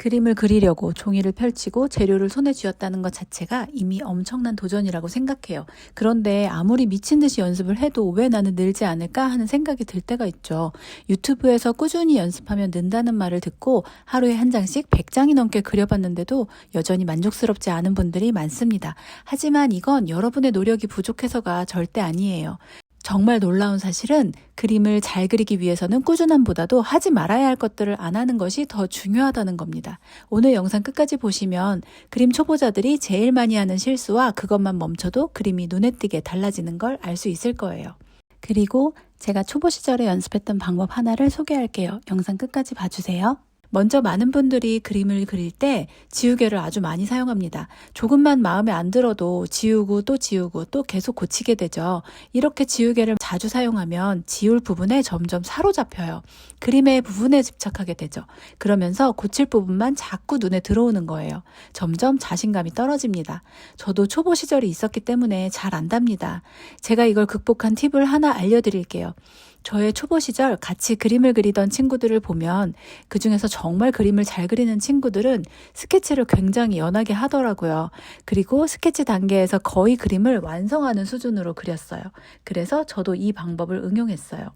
그림을 그리려고 종이를 펼치고 재료를 손에 쥐었다는 것 자체가 이미 엄청난 도전이라고 생각해요. 그런데 아무리 미친 듯이 연습을 해도 왜 나는 늘지 않을까 하는 생각이 들 때가 있죠. 유튜브에서 꾸준히 연습하면 는다는 말을 듣고 하루에 한 장씩 100장이 넘게 그려봤는데도 여전히 만족스럽지 않은 분들이 많습니다. 하지만 이건 여러분의 노력이 부족해서가 절대 아니에요. 정말 놀라운 사실은 그림을 잘 그리기 위해서는 꾸준함보다도 하지 말아야 할 것들을 안 하는 것이 더 중요하다는 겁니다. 오늘 영상 끝까지 보시면 그림 초보자들이 제일 많이 하는 실수와 그것만 멈춰도 그림이 눈에 띄게 달라지는 걸 알 수 있을 거예요. 그리고 제가 초보 시절에 연습했던 방법 하나를 소개할게요. 영상 끝까지 봐주세요. 먼저 많은 분들이 그림을 그릴 때 지우개를 아주 많이 사용합니다. 조금만 마음에 안 들어도 지우고 또 지우고 또 계속 고치게 되죠. 이렇게 지우개를 자주 사용하면 지울 부분에 점점 사로잡혀요. 그림의 부분에 집착하게 되죠. 그러면서 고칠 부분만 자꾸 눈에 들어오는 거예요. 점점 자신감이 떨어집니다. 저도 초보 시절이 있었기 때문에 잘 안답니다. 제가 이걸 극복한 팁을 하나 알려드릴게요. 저의 초보 시절 같이 그림을 그리던 친구들을 보면 그 중에서 정말 그림을 잘 그리는 친구들은 스케치를 굉장히 연하게 하더라고요. 그리고 스케치 단계에서 거의 그림을 완성하는 수준으로 그렸어요. 그래서 저도 이 방법을 응용했어요.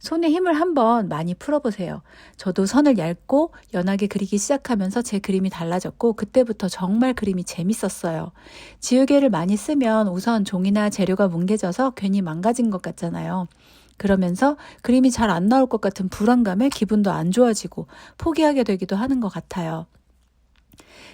손에 힘을 한번 많이 풀어보세요. 저도 선을 얇고 연하게 그리기 시작하면서 제 그림이 달라졌고 그때부터 정말 그림이 재밌었어요. 지우개를 많이 쓰면 우선 종이나 재료가 뭉개져서 괜히 망가진 것 같잖아요. 그러면서 그림이 잘 안 나올 것 같은 불안감에 기분도 안 좋아지고 포기하게 되기도 하는 것 같아요.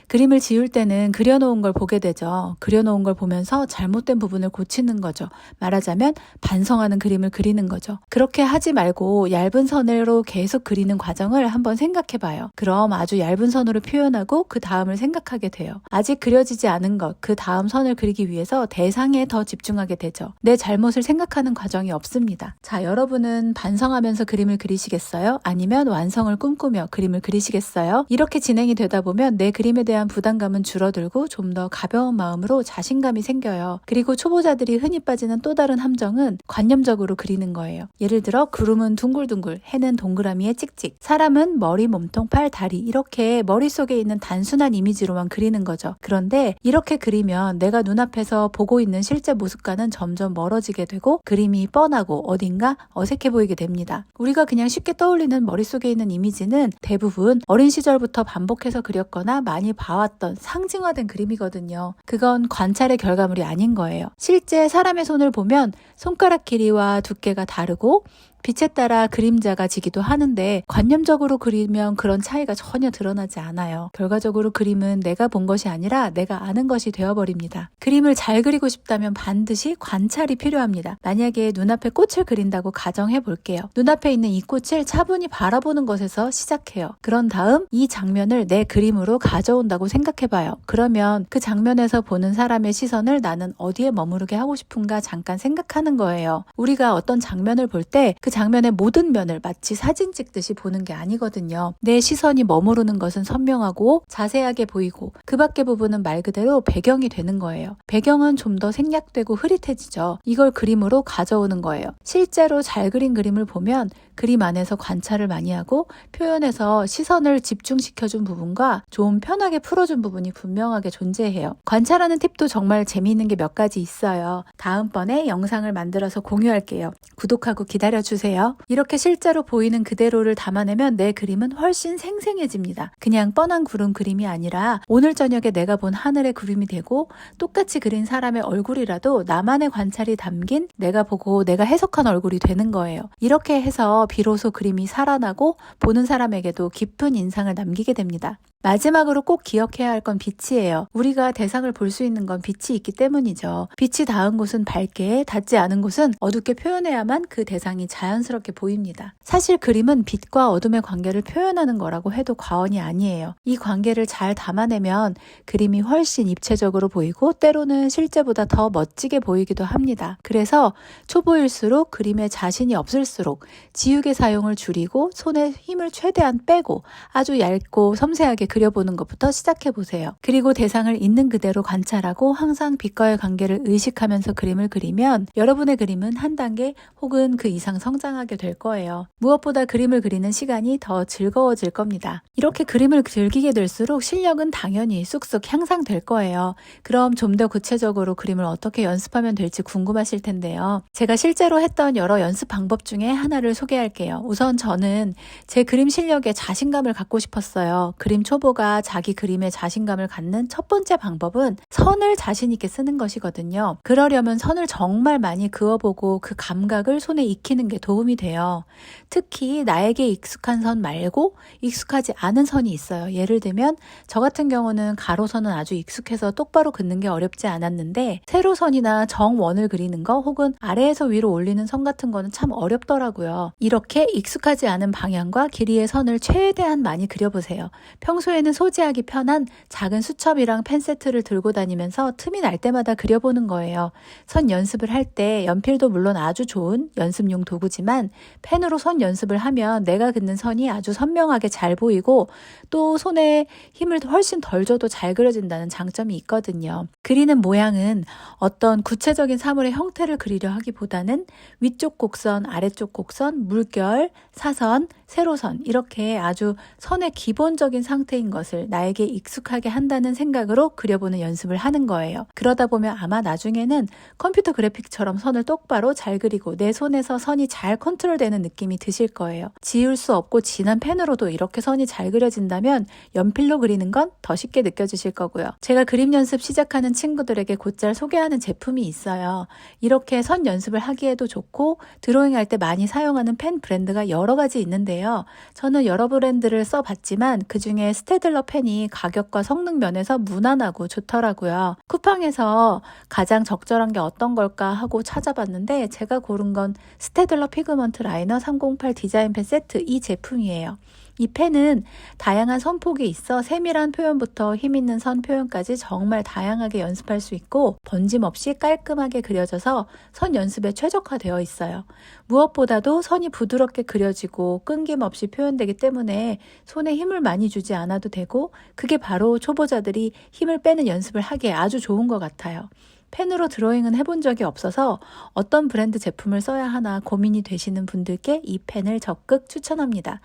그림을 지울 때는 그려놓은 걸 보게 되죠. 그려놓은 걸 보면서 잘못된 부분을 고치는 거죠. 말하자면 반성하는 그림을 그리는 거죠. 그렇게 하지 말고 얇은 선으로 계속 그리는 과정을 한번 생각해 봐요. 그럼 아주 얇은 선으로 표현하고 그 다음을 생각하게 돼요. 아직 그려지지 않은 것, 그 다음 선을 그리기 위해서 대상에 더 집중하게 되죠. 내 잘못을 생각하는 과정이 없습니다. 자, 여러분은 반성하면서 그림을 그리시겠어요? 아니면 완성을 꿈꾸며 그림을 그리시겠어요? 이렇게 진행이 되다 보면 내 그림에 대한 부담감은 줄어들고 좀 더 가벼운 마음으로 자신감이 생겨요. 그리고 초보자들이 흔히 빠지는 또 다른 함정은 관념적으로 그리는 거예요. 예를 들어 구름은 둥글둥글, 해는 동그라미에 찍찍, 사람은 머리, 몸통, 팔, 다리 이렇게 머릿속에 있는 단순한 이미지로만 그리는 거죠. 그런데 이렇게 그리면 내가 눈앞에서 보고 있는 실제 모습과는 점점 멀어지게 되고 그림이 뻔하고 어딘가 어색해 보이게 됩니다. 우리가 그냥 쉽게 떠올리는 머릿속에 있는 이미지는 대부분 어린 시절부터 반복해서 그렸거나 많이 봐왔던 상징화된 그림이거든요. 그건 관찰의 결과물이 아닌 거예요. 실제 사람의 손을 보면 손가락 길이와 두께가 다르고 빛에 따라 그림자가 지기도 하는데 관념적으로 그리면 그런 차이가 전혀 드러나지 않아요. 결과적으로 그림은 내가 본 것이 아니라 내가 아는 것이 되어버립니다. 그림을 잘 그리고 싶다면 반드시 관찰이 필요합니다. 만약에 눈앞에 꽃을 그린다고 가정해 볼게요. 눈앞에 있는 이 꽃을 차분히 바라보는 것에서 시작해요. 그런 다음 이 장면을 내 그림으로 가져온다고 생각해 봐요. 그러면 그 장면에서 보는 사람의 시선을 나는 어디에 머무르게 하고 싶은가 잠깐 생각하는 거예요. 우리가 어떤 장면을 볼 때 그 장면의 모든 면을 마치 사진 찍듯이 보는 게 아니거든요. 내 시선이 머무르는 것은 선명하고 자세하게 보이고 그 밖의 부분은 말 그대로 배경이 되는 거예요. 배경은 좀 더 생략되고 흐릿해지죠. 이걸 그림으로 가져오는 거예요. 실제로 잘 그린 그림을 보면 그림 안에서 관찰을 많이 하고 표현에서 시선을 집중시켜준 부분과 좀 편하게 풀어준 부분이 분명하게 존재해요. 관찰하는 팁도 정말 재미있는 게 몇 가지 있어요. 다음번에 영상을 만들어서 공유할게요. 구독하고 기다려주세요. 이렇게 실제로 보이는 그대로를 담아내면 내 그림은 훨씬 생생해집니다. 그냥 뻔한 구름 그림이 아니라 오늘 저녁에 내가 본 하늘의 그림이 되고 똑같이 그린 사람의 얼굴이라도 나만의 관찰이 담긴 내가 보고 내가 해석한 얼굴이 되는 거예요. 이렇게 해서 비로소 그림이 살아나고 보는 사람에게도 깊은 인상을 남기게 됩니다. 마지막으로 꼭 기억해야 할 건 빛이에요. 우리가 대상을 볼 수 있는 건 빛이 있기 때문이죠. 빛이 닿은 곳은 밝게, 닿지 않은 곳은 어둡게 표현해야만 그 대상이 자연스럽게 보입니다. 사실 그림은 빛과 어둠의 관계를 표현하는 거라고 해도 과언이 아니에요. 이 관계를 잘 담아내면 그림이 훨씬 입체적으로 보이고 때로는 실제보다 더 멋지게 보이기도 합니다. 그래서 초보일수록 그림에 자신이 없을수록 지우개 사용을 줄이고 손에 힘을 최대한 빼고 아주 얇고 섬세하게 그려보는 것부터 시작해 보세요. 그리고 대상을 있는 그대로 관찰하고 항상 빛과의 관계를 의식하면서 그림을 그리면 여러분의 그림은 한 단계 혹은 그 이상 성장하게 될 거예요. 무엇보다 그림을 그리는 시간이 더 즐거워질 겁니다. 이렇게 그림을 즐기게 될수록 실력은 당연히 쑥쑥 향상될 거예요. 그럼 좀 더 구체적으로 그림을 어떻게 연습하면 될지 궁금하실 텐데요. 제가 실제로 했던 여러 연습 방법 중에 하나를 소개할게요. 우선 저는 제 그림 실력에 자신감을 갖고 싶었어요. 그림 초보 가 자기 그림에 자신감을 갖는 첫 번째 방법은 선을 자신있게 쓰는 것이거든요. 그러려면 선을 정말 많이 그어보고 그 감각을 손에 익히는 게 도움이 돼요. 특히 나에게 익숙한 선 말고 익숙하지 않은 선이 있어요. 예를 들면 저 같은 경우는 가로선은 아주 익숙해서 똑바로 긋는 게 어렵지 않았는데 세로선이나 정원을 그리는 거 혹은 아래에서 위로 올리는 선 같은 거는 참 어렵더라고요. 이렇게 익숙하지 않은 방향과 길이의 선을 최대한 많이 그려보세요. 평소에 는 소지하기 편한 작은 수첩이랑 펜 세트를 들고 다니면서 틈이 날 때마다 그려보는 거예요. 선 연습을 할 때 연필도 물론 아주 좋은 연습용 도구지만 펜으로 선 연습을 하면 내가 긋는 선이 아주 선명하게 잘 보이고 또 손에 힘을 훨씬 덜 줘도 잘 그려진다는 장점이 있거든요. 그리는 모양은 어떤 구체적인 사물의 형태를 그리려 하기보다는 위쪽 곡선, 아래쪽 곡선, 물결, 사선, 세로선 이렇게 아주 선의 기본적인 상태인 것을 나에게 익숙하게 한다는 생각으로 그려보는 연습을 하는 거예요. 그러다 보면 아마 나중에는 컴퓨터 그래픽처럼 선을 똑바로 잘 그리고 내 손에서 선이 잘 컨트롤되는 느낌이 드실 거예요. 지울 수 없고 진한 펜으로도 이렇게 선이 잘 그려진다면 연필로 그리는 건 더 쉽게 느껴지실 거고요. 제가 그림 연습 시작하는 친구들에게 곧잘 소개하는 제품이 있어요. 이렇게 선 연습을 하기에도 좋고 드로잉 할 때 많이 사용하는 펜 브랜드가 여러 가지 있는데요. 저는 여러 브랜드를 써봤지만 그 중에 스테들러 펜이 가격과 성능 면에서 무난하고 좋더라고요. 쿠팡에서 가장 적절한 게 어떤 걸까 하고 찾아봤는데 제가 고른 건 스테들러 피그먼트 라이너 308 디자인 펜 세트 이 제품이에요. 이 펜은 다양한 선폭이 있어 세밀한 표현부터 힘있는 선 표현까지 정말 다양하게 연습할 수 있고 번짐 없이 깔끔하게 그려져서 선 연습에 최적화되어 있어요. 무엇보다도 선이 부드럽게 그려지고 끊김없이 표현되기 때문에 손에 힘을 많이 주지 않아도 되고 그게 바로 초보자들이 힘을 빼는 연습을 하기에 아주 좋은 것 같아요. 펜으로 드로잉은 해본 적이 없어서 어떤 브랜드 제품을 써야 하나 고민이 되시는 분들께 이 펜을 적극 추천합니다.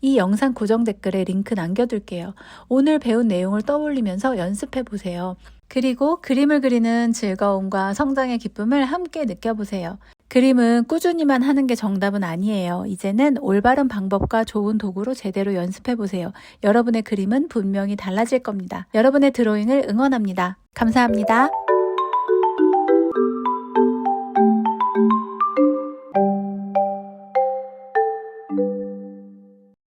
이 영상 고정 댓글에 링크 남겨둘게요. 오늘 배운 내용을 떠올리면서 연습해 보세요. 그리고 그림을 그리는 즐거움과 성장의 기쁨을 함께 느껴보세요. 그림은 꾸준히만 하는 게 정답은 아니에요. 이제는 올바른 방법과 좋은 도구로 제대로 연습해 보세요. 여러분의 그림은 분명히 달라질 겁니다. 여러분의 드로잉을 응원합니다. 감사합니다.